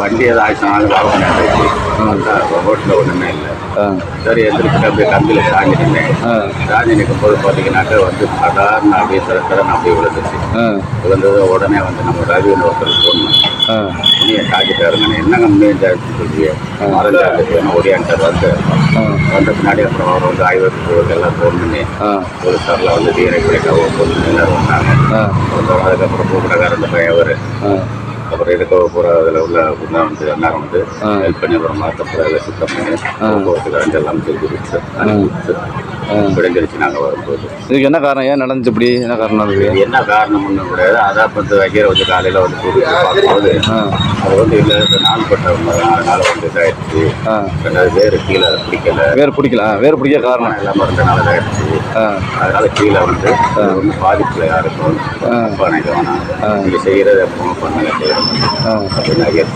வண்டி ஏதாவது ஆயிடுச்சுனாலும் வாங்க ரோட்டில் ஒன்றுமே இல்லை. சரி எந்திரிச்சு அப்படியே கம்பியில் சாஞ்சி நின்றேன் சாஞ்சி நிற்கும் போது பார்த்தீங்கன்னாக்கா வந்து சாதாரண அப்படியே சில திறன் அப்படியே விழுந்துச்சு விழுந்தது உடனே வந்து நம்ம ரவின்னு ஒருத்தர் ஃபோன் பண்ணி ஆ. நீ சாஞ்சிட்டாருங்க என்னங்க மீன் ஜாஸ்தி சொல்லியே வேணும் ஒடியாண்டார் வந்து வந்த பின்னாடி அப்புறம் அவர் வந்து ஆய்வகத்துக்கு எல்லாம் ஃபோன் பண்ணி ஆ. போலீஸாரில் வந்து தீரை கிடைக்காம ஃபோன் பண்ணி எல்லாரும் வந்தாங்க. அதுக்கப்புறம் அந்த பையன் அவர். அப்புறம் இருக்க பூரா அதில் உள்ள குண்டா வந்து எல்லாரும் வந்து. ஹெல்ப் பண்ணி அப்புறம் மாற்றப்பட எல்லாம் சுத்தம் பண்ணி. கரண்ட் எல்லாம் செஞ்சு கொடுத்து விடைஞ்சிருச்சு நாங்கள் வரும்போது. இதுக்கு என்ன காரணம்? ஏன் நடந்துச்சு இப்படி? என்ன காரணம் அதுக்கு? இது என்ன காரணம்னு கிடையாது. அதான் வந்து வைக்கிற வந்து காலையில் வந்து கூட்டிட்டு பார்க்கும்போது அது வந்து இல்லை நாள் பட்டவங்க அதனால வந்து இதாயிடுச்சு. ஆ. ரெண்டாவது வேறு கீழே பிடிக்கல. வேர் பிடிக்கல. வேர் பிடிக்க காரணம். எல்லாம் இருந்தனால இதாயிடுச்சு. ஆ. அதனால கீழே வந்து வந்து பாதிப்பில் யாருக்கும் நினைக்க வேணாம். நீங்கள் செய்கிறத பண்ணுங்க Oh, kapinayan.